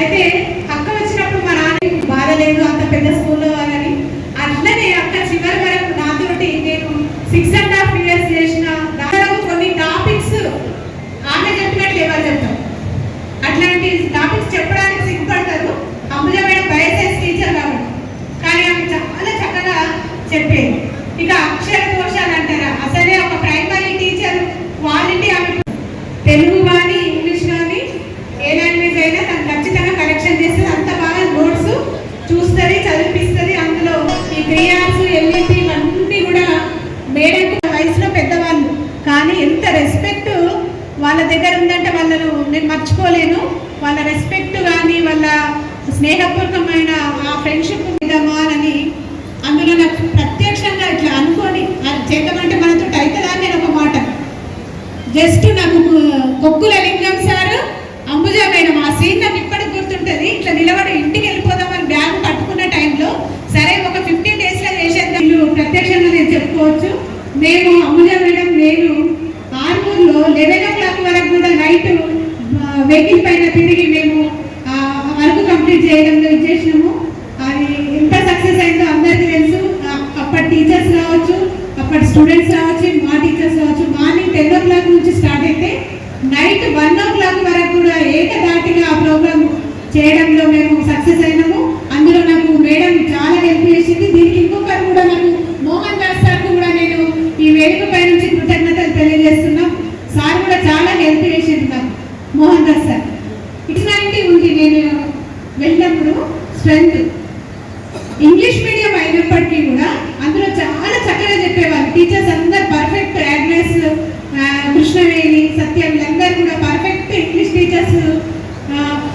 అయితే అక్క వచ్చినప్పుడు మా నాన్న బాధ లేదు అంత పెద్ద స్కూల్లో అని అట్లనే అక్క చివరి వరకు నాతోటి నేను సిక్స్ అండ్ హాఫ్ ఇయర్స్ చేసిన దాదాపు కొన్ని టాపిక్స్ ఆమె చెప్పినట్లు ఎవరు చెప్తాం అట్లాంటి టాపిక్స్ చెప్పడానికి సిగ్గుపడతారు అంబుజ మేడం బయోసైన్స్ టీచర్ కాబట్టి కానీ ఆమె చాలా చక్కగా చెప్పేది ఇక అక్షర దోషాలు అంటారా అసలే ఒక ప్రైమరీ టీచర్ క్వాలిటీ ఆమె తెలుగు కానీ ఇంగ్లీష్ కానీ ఏ లాంగ్వేజ్ అయినా తను ఖచ్చితంగా కరెక్షన్ చేస్తుంది అంత బాగా నోట్స్ చూస్తుంది చదివిపిస్తుంది అందులో ఈ క్రియాస్ ఎల్ఈపి ఇవన్నీ కూడా మేడం వయసులో పెద్దవాళ్ళు. కానీ ఎంత రెస్పెక్ట్ వాళ్ళ దగ్గర ఉందంటే వాళ్ళను నేను మర్చిపోలేను. వాళ్ళ రెస్పెక్ట్ కానీ వాళ్ళ స్నేహపూర్వకమైన ఆ ఫ్రెండ్షిప్ విధమా అని అందులో నాకు ప్రత్యక్షంగా ఇట్లా అనుకొని అది చేద్దామంటే మనతో అవుతుందా నేను ఒక మాట. జస్ట్ నాకు కొక్కుల లింగం సార్ అంబుజా మేడం ఆ సీన్ నాకు ఇప్పటికి గుర్తుంటుంది. ఇట్లా నిలబడి ఇంటికి వెళ్ళిపోదామని బ్యాగ్ పట్టుకున్న టైంలో సరే ఒక ఫిఫ్టీన్ డేస్లో చేసేద్దాం. ప్రత్యక్షంగా నేను చెప్పుకోవచ్చు. మేము అంబుజా మేడం నేను ఆర్మూర్లో లెవెన్ ఓ క్లాక్ వరకు కూడా నైట్ వెహికల్ పైన తిరిగి మేము వర్క్ కంప్లీట్ చేయడంలో ఇచ్చేసినాము అది ఎంత సక్సెస్ అయిందో అందరికీ తెలుసు. అప్పటి టీచర్స్ రావచ్చు అప్పటి స్టూడెంట్స్ రావచ్చు మా టీచర్స్ రావచ్చు మార్నింగ్ టెన్ ఓ క్లాక్ నుంచి స్టార్ట్ అయితే నైట్ వన్ ఓ క్లాక్ వరకు కూడా ఏకదాటిగా ఆ ప్రోగ్రామ్ చేయడంలో మేము సక్సెస్ అయినాము. అందులో నాకు మేడం చాలా హెల్ప్ చేసింది. దీనికి ఇంకొకరు కూడా నాకు మోహన్ దాస్ సార్ కూడా నేను వేదిక పై నుంచి కృతజ్ఞతలు తెలియజేస్తున్నాం. సార్ కూడా చాలా హెల్ప్ చేసింది నాకు. మోహన్ దాస్ సార్. ఇట్లాంటి ఉంది నేను వెళ్ళినప్పుడు స్ట్రెంత్ ఇంగ్లీష్ మీడియం అయినప్పటికీ కూడా అందులో చాలా చక్కగా చెప్పేవాళ్ళు. టీచర్స్ అందరు పర్ఫెక్ట్ అడ్రస్ కృష్ణవేణి సత్యం వీళ్ళందరూ కూడా పర్ఫెక్ట్ ఇంగ్లీష్ టీచర్స్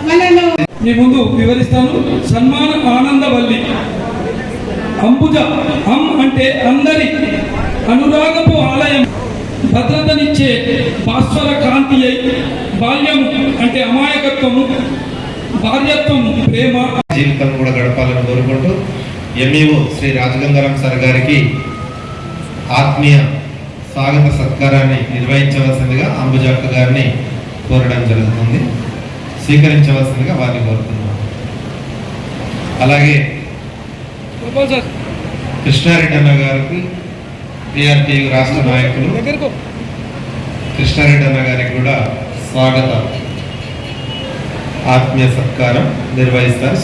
వాళ్ళలో మీ ముందు వివరిస్తాను. సన్మాన ఆనందవల్లి అంబుజ అం అంటే అందరి అనురాగపు ఆలయం భద్రతనిచ్చే భాస్వర కాంతి అయి బాల్యం అంటే అమాయకత్వము భార్యత్వం ప్రేమ. జీవితం కూడా గడపాలని కోరుకుంటూ ఎంఈఓ శ్రీ రాజగంగారాం సార్ గారికి ఆత్మీయ స్వాగత సత్కారాన్ని నిర్వహించవలసిందిగా అంబుజాక్క గారిని కోరడం జరుగుతుంది. స్వీకరించవలసిందిగా వారిని కోరుతున్నాం. అలాగే కృష్ణారెడ్డి అన్న గారికి పిఆర్టీ రాష్ట్ర నాయకులు. కృష్ణారెడ్డి అన్న గారికి కూడా స్వాగత. ఆత్మీయ సత్కారం నిర్వహిస్తారు.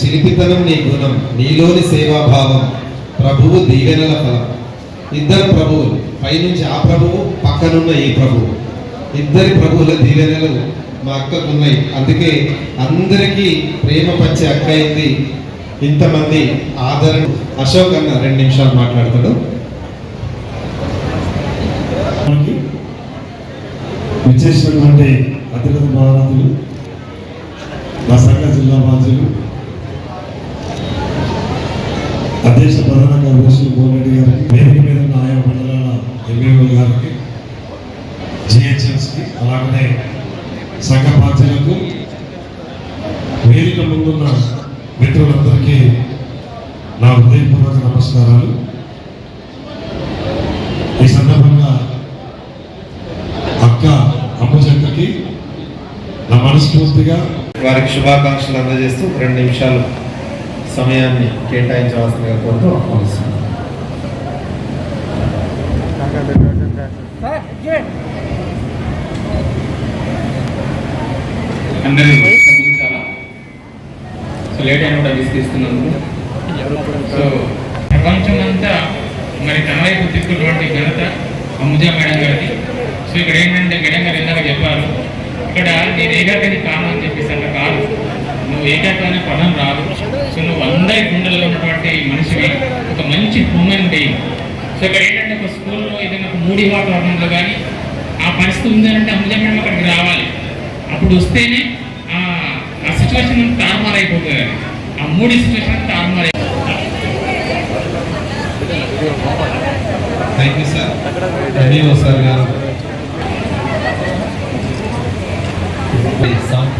చిలిపితనం నీ గుణం నీలోని సేవాభావం ప్రభువు దీవెనల ఫలం. ఇద్దరు ప్రభువులు పైనుంచి ఆ ప్రభువు పక్కనున్న ఈ ప్రభువు. ఇద్దరి ప్రభువుల దీవెనలు మా అక్కకు ఉన్నాయి అందుకే అందరికీ ప్రేమ పంచే అక్క అయింది. ఇంతమంది ఆదరణ అశోక్ అన్న రెండు నిమిషాలు మాట్లాడతాడు. మనకి విచ్చేసినటువంటి అతిరథ మహారాజులు మా సంఘ జిల్లా బాధ్యులు అధ్యక్ష ప్రధాన కార్యదర్శులు కోరెడ్డి గారికి వేదిక మీద ఉన్న ఆయా మండలాల ఎంఈఓ గారికి జిహెచ్ఎంస్కి అలాగనే సంఘ బాధ్యులకు వేదిక ముందున్న మిత్రులందరికీ నా హృదయపూర్వక నమస్కారాలు. ఈ సందర్భంగా అక్క అమ్మచక్కకి నా మనస్ఫూర్తిగా వారికి శుభాకాంక్షలు అందజేస్తూ రెండు నిమిషాలు సమయాన్ని కేటాయించవలసిందిగా కోరుతూ ఆహ్వానిస్తున్నాను. అందరూ సో లేట్ అయిన కూడా విసిగిస్తున్నందుకు సో ప్రపంచం అంతా మరి తన వైపు తిప్పుటువంటి ఘనత అమ్ముజా మేడం గారిది. సో ఇక్కడ ఏంటంటే మేడం గారు ఇందాక చెప్పారు. ఇక్కడ నేను ఏకాకని కాను అని చెప్పేసి అట్లా కాదు. నువ్వు ఏకాక అనే పదం రాదు. సో నువ్వు అందరి గుండెల్లో ఉన్నటువంటి మనిషివి. ఒక మంచి హ్యూమన్ బీయింగ్ సో ఇక్కడ ఏంటంటే ఒక స్కూల్లో ఏదైనా ఒక మూడి వాతావరణంలో కానీ ఆ పరిస్థితి ఉందంటే అమ్ముజా మేడం అక్కడికి రావాలి. అప్పుడు వస్తేనే సిచ్యువేషన్ తారుమారైపోతుంది అయిపోతుంది ఆ మూడు సిచ్యువేషన్ తారుమారు thank you sir sir garu. Song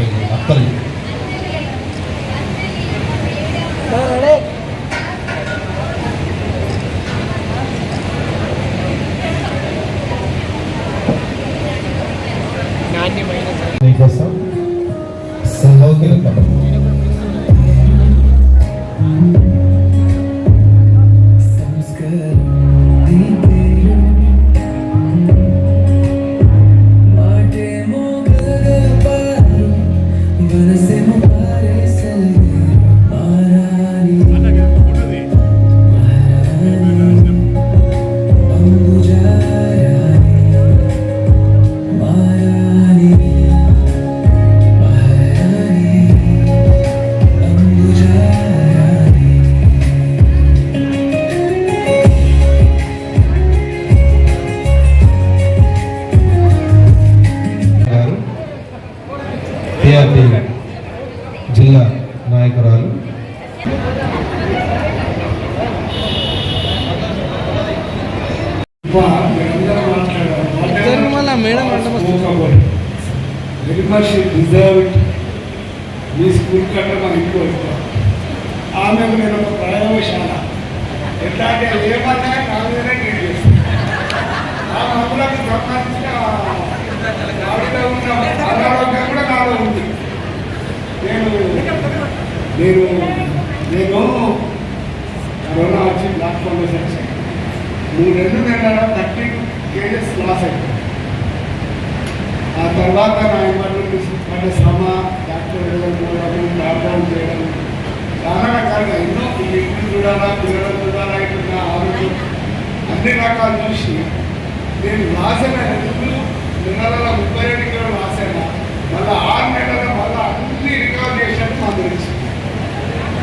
very much deserve me school కంటే మన ఇంట్లో ఎక్కువ ఆమెకు నేను ఒక ప్రయోగశాల. ఎట్లా అంటే ఏమన్నా కాలేజీనే నేను చేస్తాను ఆ మందులకు సంబంధించిన ఆవిడలో ఉన్న అనారోగ్యం కూడా నాలో ఉంది. నేను నేను నేను కరోనా వచ్చి బ్లాక్ ఫంగస్ మూడు రెండు నెలల థర్టీ కేజెస్ లాస్ అయిపోయింది. ఆ తర్వాత నా ఇమ్మడి పడ్డ శ్రమ డాక్టర్ వెళ్ళడం లాక్డౌన్ చేయడం చాలా రకాలుగా ఎన్నో ఈ ఇంటిని చూడాలా పిల్లలు చూడాలా ఇట్లా ఆరోగ్యం అన్ని రకాలు చూసి నేను రాసిన రెండు నెలల ముప్పై రెండు కిలో రాసాను మళ్ళీ ఆరు నెలల మళ్ళీ అన్ని రికార్డ్ చేశాను మా గురించి.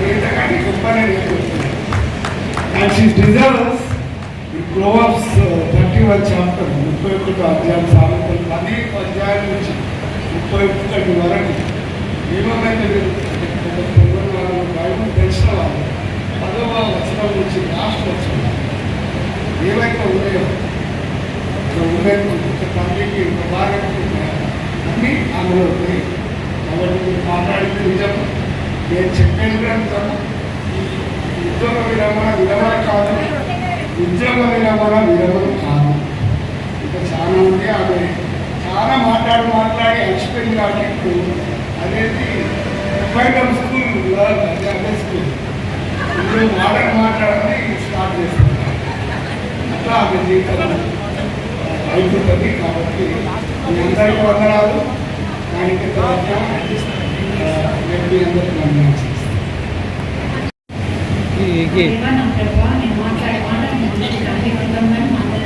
ఏంటంటే గొప్ప నేను అండ్ డిజర్వ్స్ ఈ థర్టీ వన్ చాప్టర్ ముప్పై ఒకటి అధ్యాయం సామెతలు పది అధ్యాయం నుంచి ముప్పై ఒకటి వరకు. ఏమైతే వాళ్ళు బైబుల్ తెలిసిన వాళ్ళు పదవ వచనం నుంచి లాస్ట్ వచనం. ఏవైతే ఉన్నాయో ఉన్నాయి ఒక తల్లికి ఒక భార్యకి అన్నీ అందులో ఉన్నాయి. కాబట్టి మీరు మాట్లాడింది నిజం నేను చెప్పాను కూడా నిజం ఉద్యోగ విరమణ విరమణ కాదు ఉద్యోగ విరమణ విరమణ కాదు. ఇంకా చాలా ఉంది ఆమె చాలా మాట్లాడి మాట్లాడి అలసిపోయింది కాబట్టి అనేది ఫైనల్ స్కూల్ అదే స్కూల్. ఇప్పుడు మాట్లాడి మాట్లాడని స్టార్ట్ చేస్తున్నారు అట్లా ఆమె జీవితం అయిపోతుంది కాబట్టి మీ అందరికీ వందనాలు. దానికి తర్వాత నేను మీ అందరికీ వందనాలు. చేస్తాను దేవా నా ప్రభా నేను మాట్లాడే మాట నీ దృష్టికి అంగీకృతంగానే మా అందరి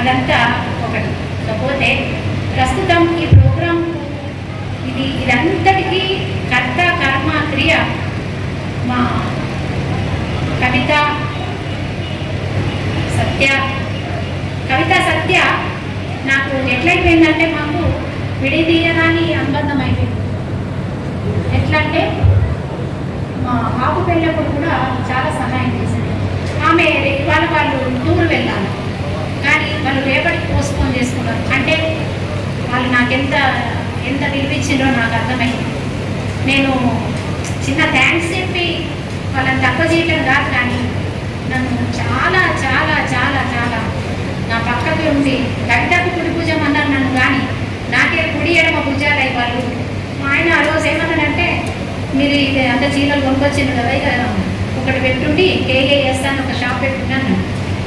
అదంతా ఒకటి కాకపోతే ప్రస్తుతం ఈ ప్రోగ్రాం ఇది ఇదంతటికీ కర్త కర్మ క్రియ మా కవిత సత్య కవిత సత్య నాకు ఎట్లయిపోయిందంటే మాకు విడిదీయరాని అనుబంధం అయిపోయింది ఎట్లా అంటే మా బాబు పెళ్ళప్పుడు కూడా చాలా సహాయం చేశారు ఆమె ఇవాళ వాళ్ళు టూర్ వెళ్ళాలి కానీ వాళ్ళు రేపటికి పోస్ట్పోన్ చేసుకున్నారు అంటే వాళ్ళు నాకెంత ఎంత విలువిచ్చిండ్రో నాకు అర్థమైంది. నేను చిన్న థ్యాంక్స్ చెప్పి వాళ్ళని తక్కువ చేయటం కాదు కానీ నన్ను చాలా చాలా చాలా చాలా నా పక్కకి ఉండి గడ్డకు కుడి భుజం అన్నారు నన్ను కానీ నాకే కుడి ఎడమ భుజాలు వాళ్ళు. మా ఆయన ఆ రోజు ఏమన్నాడంటే మీరు ఇది అంత చీరలు కొనుక్కొచ్చింది కదా ఇక ఒకటి పెట్టుండి కేఏఎస్ అని ఒక షాప్ పెట్టుకున్నాను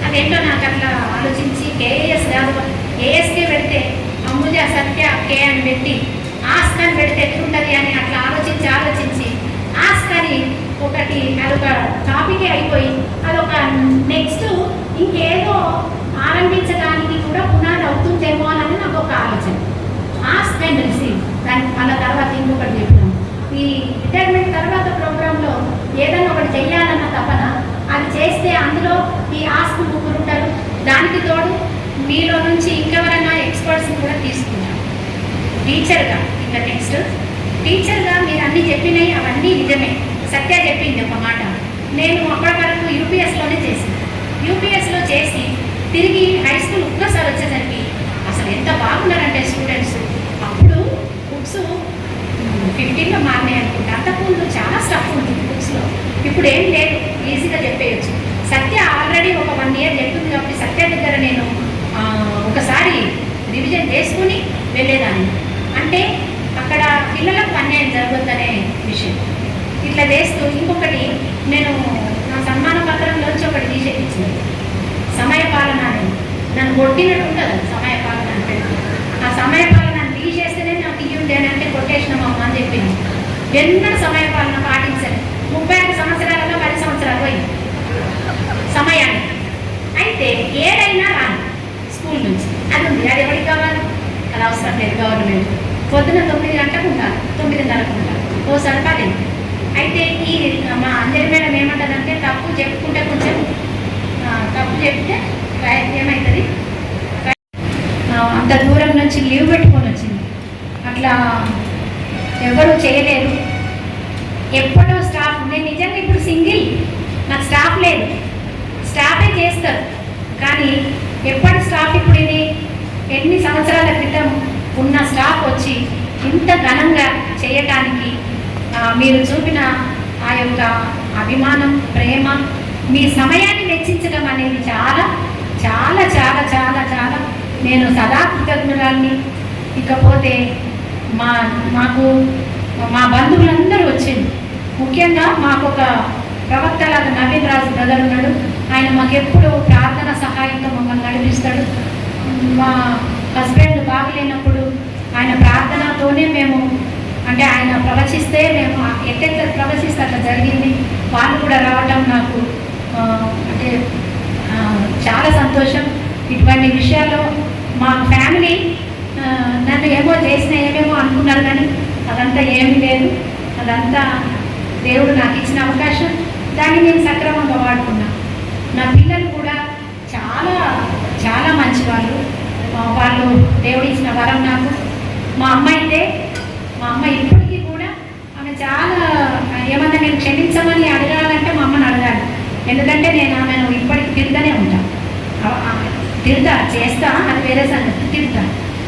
అదేంటో నాకు అట్లా ఆలోచించి కేఏఎస్ కాదు ఏఎస్కే పెడితే అమ్ముజ సత్య కే అని పెట్టి ఆస్క్ అని పెడితే ఎట్లుంటుంది అని అట్లా ఆలోచించి ఆలోచించి ఆస్క్ అని ఒకటి అదొక టాపికే అయిపోయి అదొక నెక్స్ట్ ఇంకేదో ఆరంభించడానికి కూడా పునాది అవుతుందేమో అని నాకు ఒక ఆలోచన. ఆస్క్ అండ్ రిసీవ్ దాని అలా తర్వాత ఇంకొకటి చెప్పినాం ఈ రిటైర్మెంట్ తర్వాత ప్రోగ్రాంలో ఏదైనా ఒకటి చెయ్యాలన్న తపన అది చేస్తే అందులో ఈ ఆస్క్ ముగ్గురు ఉంటారు దానికి తోడు మీలో నుంచి ఇంకెవరైనా ఎక్స్పర్ట్స్ని కూడా తీసుకున్నాను టీచర్గా ఇంకా నెక్స్ట్ టీచర్గా మీరు అన్ని చెప్పినాయి అవన్నీ నిజమే. సత్య చెప్పింది ఒక మాట. నేను అప్పటి వరకు యూపీఎస్లోనే చేసింది యూపీఎస్లో చేసి తిరిగి హై స్కూల్ ఒక్కసారి వచ్చేసరికి అసలు ఎంత బాగున్నారంటే స్టూడెంట్స్ అప్పుడు బుక్స్ ఫిఫ్టీన్లో మారినాయి అనుకుంటా. అంతకు చాలా స్టఫ్ ఉంది బుక్స్లో ఇప్పుడు ఏం లేదు ఈజీగా చెప్పేయచ్చు సత్య ఆల్రెడీ ఒక వన్ ఇయర్ చెప్తుంది కాబట్టి సత్య దగ్గర నేను ఆ, ఒకసారి రివిజన్ చేసుకుని వెళ్ళేదాన్ని అంటే అక్కడ పిల్లలకు అన్యాయం జరగొద్దనే విషయం ఇట్లా చేస్తూ ఇంకొకటి నేను నా సన్మాన పత్రంలోంచి ఒకటి తీసేపించింది సమయ పాలన అనేది నన్ను కొట్టినట్టు ఉంటుంది అది సమయ పాలన అంటే ఆ సమయ పాలన తీసేస్తేనే నాకు ఇయ్యుండే అని అంటే కొట్టేసినామమ్మ అని చెప్పింది ఎన్నో సమయ పాలన పాటించారు. ముప్పై ఐదు సంవత్సరాలలో పది సంవత్సరాలు పోయింది. సమయాన్ని. అయితే ఏదైనా రాని స్కూల్ నుంచి. అది ఉంది. అది ఎవరికి కావాలి? అది అవసరం లేదు గవర్నమెంట్. పొద్దున తొమ్మిది గంటలకు ఉండాలి. తొమ్మిదిన్నరకు ఉండాలి. ఓసారి పది. అయితే ఈ మా అంజలి మేడం ఏమంటారంటే తప్పు చెప్పుకుంటే కొంచెం తప్పు చెప్తే ఏమవుతుంది అంత దూరం నుంచి లీవ్ పెట్టుకొని వచ్చింది. అట్లా ఎవరు చేయలేరు. ఎప్పుడో స్టాఫ్ నేను నిజంగా ఇప్పుడు సింగిల్. నాకు స్టాఫ్ లేదు. స్టాఫే చేస్తారు. కానీ ఎప్పటి స్టాఫ్ ఇప్పుడు ఇది? ఎన్ని సంవత్సరాల క్రితం ఉన్న స్టాఫ్ వచ్చి ఇంత ఘనంగా చేయటానికి మీరు చూపిన ఆ యొక్క అభిమానం ప్రేమ మీ సమయాన్ని వెచ్చించడం అనేది చాలా చాలా చాలా చాలా చాలా నేను సదా కృతజ్ఞురాల్ని. ఇకపోతే మా మాకు మా బంధువులందరూ వచ్చింది ముఖ్యంగా మాకు ఒక ప్రవక్తలాగా నవీన్ రాజు బ్రదర్ ఉన్నాడు. ఆయన మాకెప్పుడు ప్రార్థన సహాయంతో మమ్మల్ని నడిపిస్తాడు. మా హస్బెండ్ బాగలేనప్పుడు ఆయన ప్రార్థనతోనే మేము అంటే ఆయన ప్రవచిస్తే మేము ఎట్టెట్లా ప్రవచిస్తే అట్లా జరిగింది. వాళ్ళు కూడా రావటం నాకు అంటే చాలా సంతోషం. ఇటువంటి విషయాల్లో మా ఫ్యామిలీ నన్ను ఏమో చేసిన ఏమేమో అనుకున్నారు కానీ అదంతా ఏమీ లేదు. అదంతా దేవుడు నాకు ఇచ్చిన అవకాశం. దాన్ని నేను సక్రమంగా వాడుకున్నా. నా పిల్లలు కూడా చాలా చాలా మంచి వాళ్ళు వాళ్ళు దేవుడు ఇచ్చిన వరం నాకు. మా అమ్మ అయితే మా అమ్మ ఇప్పటికీ కూడా ఆమె చాలా ఏమన్నా నేను క్షమించమని అడగాలంటే మా అమ్మని అడగాలి. ఎందుకంటే నేను ఆమెను ఇప్పటికి తిరుగుతూనే ఉంటాను తిరుగుతా చేస్తా అది వేరే సంగతి తిరుగుతా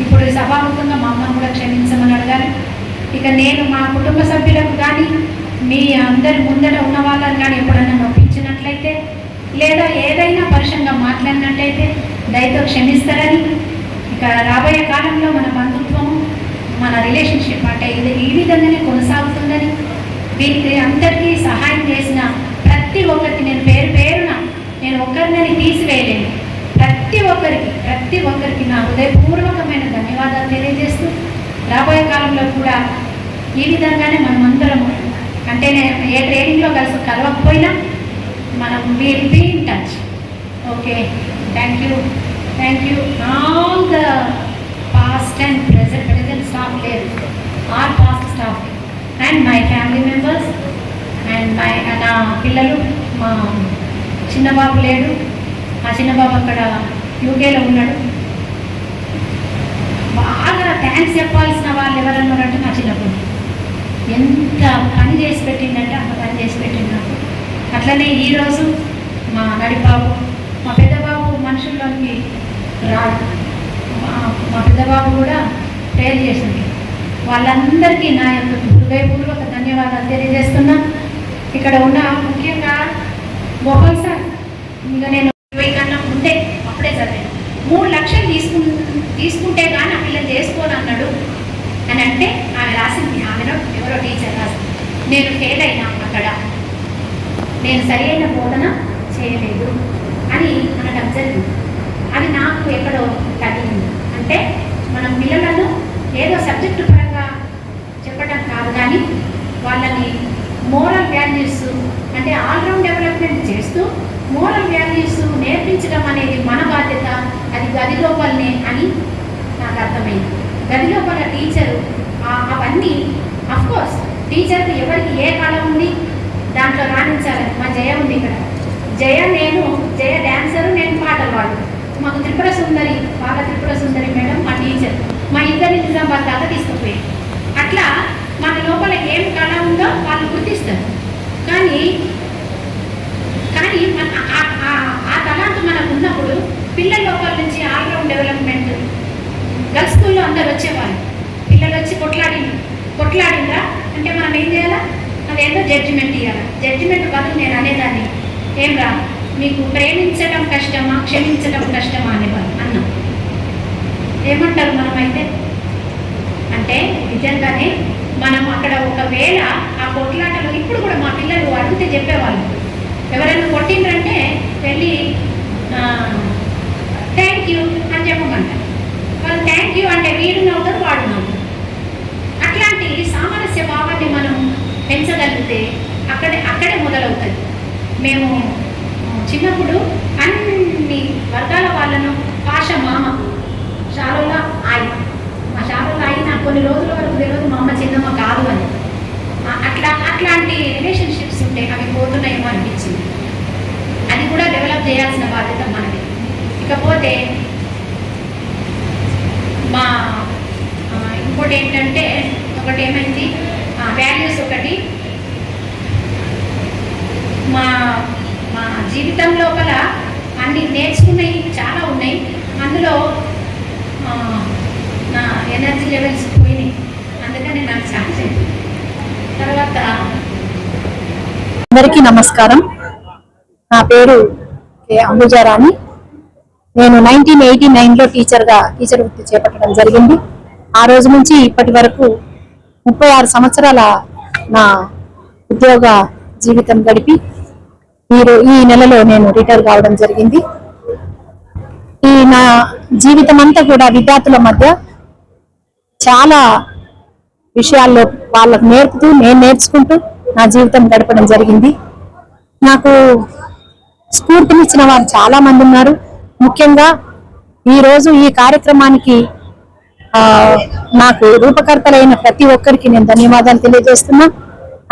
ఇప్పుడు సభాముఖంగా మా అమ్మను కూడా క్షమించమని అడగాలి. ఇక నేను మా కుటుంబ సభ్యులకు కానీ మీ అందరి ముందర ఉన్న వాళ్ళని కానీ ఎప్పుడైనా నొప్పించినట్లయితే లేదా ఏదైనా పరుషంగా మాట్లాడినట్లయితే దయతో క్షమిస్తారని ఇక రాబోయే కాలంలో మన బంధుత్వము మన రిలేషన్షిప్ అంటే ఇది ఈ విధంగానే కొనసాగుతుందని వీరికి అందరికీ సహాయం చేసిన ప్రతి ఒక్కరికి నేను పేరు పేరున నేను ఒక్కరిని తీసివేయలేను. ప్రతి ఒక్కరికి ప్రతి ఒక్కరికి నా హృదయపూర్వకమైన ధన్యవాదాలు తెలియజేస్తూ రాబోయే కాలంలో కూడా ఈ విధంగానే మనం అంటే నేను ఏ ట్రైనింగ్లో కలిసి కలవకపోయినా మనం will be in touch okay thank you thank you all the past and present present staff లేదు or past staff and my family members and my నా పిల్లలు మా చిన్నబాబు లేడు. ఆ చిన్నబాబు అక్కడ యూకేలో ఉన్నాడు. బాగా థ్యాంక్స్ చెప్పాల్సిన వాళ్ళు ఎవరన్నారంటే నా చిన్నప్పుడు. ఎంత పని చేసి పెట్టిందంటే అంత పని చేసి పెట్టింది నాకు. అట్లనే ఈరోజు మా నడిబాబు మా పెద్దబాబు మనుషుల్లోకి రాడు. మా మా పెద్దబాబు కూడా ప్రేర్ చేసింది. వాళ్ళందరికీ నా యొక్క హృదయపూర్వక ధన్యవాదాలు తెలియజేస్తున్నా. ఇక్కడ ఉన్న ముఖ్యంగా గోపాల్ సార్ ఇంకా నేను ఇరవై కన్నా ముందే అప్పుడే చదివాను. మూడు లక్షలు తీసుకు తీసుకుంటే కానీ ఆ పిల్లలు చేసుకోను అన్నాడు. అని అంటే ఆమె రాసింది ఆమెలో ఎవరో టీచర్ రాసింది. నేను ఫెయిల్ అయినా అక్కడ నేను సరి అయిన బోధన చేయలేదు అని అనడం జరిగింది. అది నాకు ఎక్కడో తగిలింది. అంటే మనం పిల్లలను ఏదో సబ్జెక్టు పరంగా చెప్పడం కాదు కానీ వాళ్ళని మోరల్ వాల్యూస్ అంటే ఆల్రౌండ్ డెవలప్మెంట్ చేస్తూ మోరల్ వాల్యూస్ నేర్పించడం అనేది మన బాధ్యత అది గది లోపలనే అని నాకు అర్థమైంది. గదిలో లోపల టీచరు అవన్నీ అఫ్కోర్స్ టీచర్కి ఎవరికి ఏ కళ ఉంది? దాంట్లో రాణించాలని మా జయ ఉంది ఇక్కడ. జయ నేను జయ డాన్సరు నేను పాటలు పాడు మాకు త్రిపుర సుందరి బాల త్రిపుర సుందరి మేడం మా టీచర్. మా ఇద్దరిని నిజామాబాద్ దాకా తీసుకుపోయి. అట్లా మన లోపల ఏం కళ ఉందో వాళ్ళు గుర్తిస్తారు. కానీ కానీ మన ఆ- ఆ- ఆ తలాంత మనకు ఉన్నప్పుడు పిల్లల లోపల నుంచి ఆల్రౌండ్ డెవలప్మెంట్ గర్ల్స్ స్కూల్లో అందరు వచ్చేవాళ్ళు. పిల్లలు వచ్చి కొట్లాడి కొట్లాడిందా అంటే మనం ఏం చేయాలా? అదేంటో జడ్జిమెంట్ ఇవ్వాలి జడ్జిమెంట్ బదులు నేను అనేదాన్ని. ఏం రా? మీకు ప్రేమించడం కష్టమా? క్షమించడం కష్టమా అనేవాళ్ళు అన్నాం. ఏమంటారు మనం అయితే అంటే నిజంగానే మనం అక్కడ ఒకవేళ ఆ కొట్లాటలు ఇప్పుడు కూడా మా పిల్లలు అడిగితే చెప్పేవాళ్ళు. ఎవరైనా కొట్టిండ్రంటే వెళ్ళి థ్యాంక్ యూ అని చెప్పమంటారు వాళ్ళు థ్యాంక్ యూ అంటే వీడు నవ్వుతారు వాడు నవ్వుతారు అట్లాంటి సామరస్య భావాన్ని మనం పెంచగలిగితే అక్కడే అక్కడే మొదలవుతుంది మేము ఆ, చిన్నప్పుడు అన్ని వర్గాల వాళ్ళను భాష మామ షాలోల ఆయి మా షాలోల ఆయి నాకు కొన్ని రోజుల వరకు తెలియదు మా అమ్మ చిన్నమ్మ కాదు అని ఆ, అట్లా అట్లాంటి రిలేషన్షిప్స్ ఉంటే అవి పోతున్నాయేమో అనిపించింది అది కూడా డెవలప్ చేయాల్సిన బాధ్యత మనది ఇకపోతే మా ఆ, ఇంకోటి ఏంటంటే ఒకటి ఏమైంది వాల్యూస్ ఒకటి. మా మా జీవితం లోపల అన్ని నేర్చుకున్నవి చాలా ఉన్నాయి. అందులో నా ఎనర్జీ లెవెల్స్ పోయినాయి. అందుకని నాకు చాలా తర్వాత అందరికీ నమస్కారం. నా పేరు కె. అంబుజారాణి నేను నైన్టీన్ ఎయిటీ నైన్లో టీచర్గా టీచర్ వృత్తి చేపట్టడం జరిగింది. ఆ రోజు నుంచి ఇప్పటి వరకు ముప్పై ఆరు సంవత్సరాల నా ఉద్యోగ జీవితం గడిపి మీరు ఈ నెలలో నేను రిటైర్ కావడం జరిగింది. ఈ నా జీవితం అంతా కూడా విద్యార్థుల మధ్య చాలా విషయాల్లో వాళ్ళకు నేర్పుతూ నేను నేర్చుకుంటూ నా జీవితం గడపడం జరిగింది. నాకు స్ఫూర్తినిచ్చిన వారు చాలా మంది ఉన్నారు. ముఖ్యంగా ఈ రోజు ఈ కార్యక్రమానికి నాకు రూపకర్తలైన ప్రతి ఒక్కరికి నేను ధన్యవాదాలు తెలియజేస్తున్నా.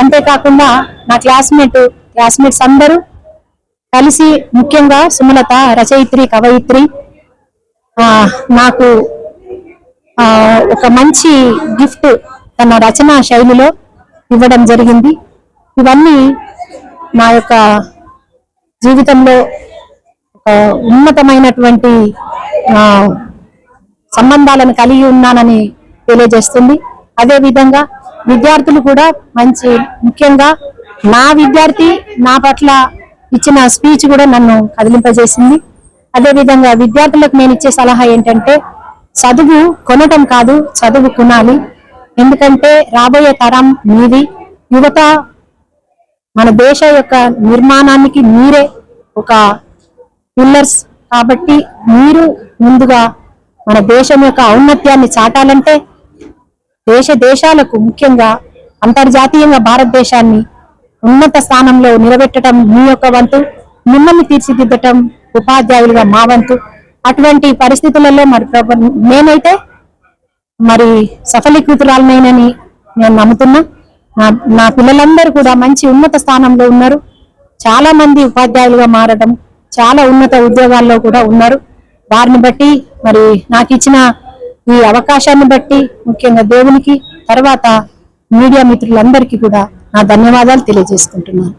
అంతేకాకుండా నా క్లాస్మేట్ క్లాస్మేట్స్ అందరూ కలిసి ముఖ్యంగా సుమలత రచయిత్రి కవయిత్రి నాకు ఒక మంచి గిఫ్ట్ తన రచనా శైలిలో ఇవ్వడం జరిగింది. ఇవన్నీ నా యొక్క జీవితంలో ఉన్నతమైనటువంటి సంబంధాలను కలిగి ఉన్నానని తెలియజేస్తుంది. అదేవిధంగా విద్యార్థులు కూడా మంచి ముఖ్యంగా నా విద్యార్థి నా పట్ల ఇచ్చిన స్పీచ్ కూడా నన్ను కదిలింపజేసింది. అదేవిధంగా విద్యార్థులకు నేను ఇచ్చే సలహా ఏంటంటే చదువు కొనటం కాదు చదువు కొనాలి. ఎందుకంటే రాబోయే తరం మీది యువత మన దేశ యొక్క నిర్మాణానికి మీరే ఒక పిల్లర్స్ కాబట్టి మీరు ముందుగా మన దేశం యొక్క ఔన్నత్యాన్ని చాటాలంటే దేశ దేశాలకు ముఖ్యంగా అంతర్జాతీయంగా భారతదేశాన్ని ఉన్నత స్థానంలో నిలబెట్టడం మీ యొక్క వంతు మిమ్మల్ని తీర్చిదిద్దటం ఉపాధ్యాయులుగా మా వంతు. అటువంటి పరిస్థితులలో మరి నేనైతే మరి సఫలీకృతురాలనైనని నేను నమ్ముతున్నా. నా నా పిల్లలందరూ కూడా మంచి ఉన్నత స్థానంలో ఉన్నారు. చాలా మంది ఉపాధ్యాయులుగా మారడం చాలా ఉన్నత ఉద్యోగాల్లో కూడా ఉన్నారు. వారిని బట్టి మరి నాకు ఇచ్చిన ఈ అవకాశాన్ని బట్టి ముఖ్యంగా దేవునికి తర్వాత మీడియా మిత్రులందరికీ కూడా నా ధన్యవాదాలు తెలియజేసుకుంటున్నాను.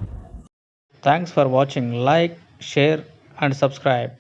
Thanks for watching like share and subscribe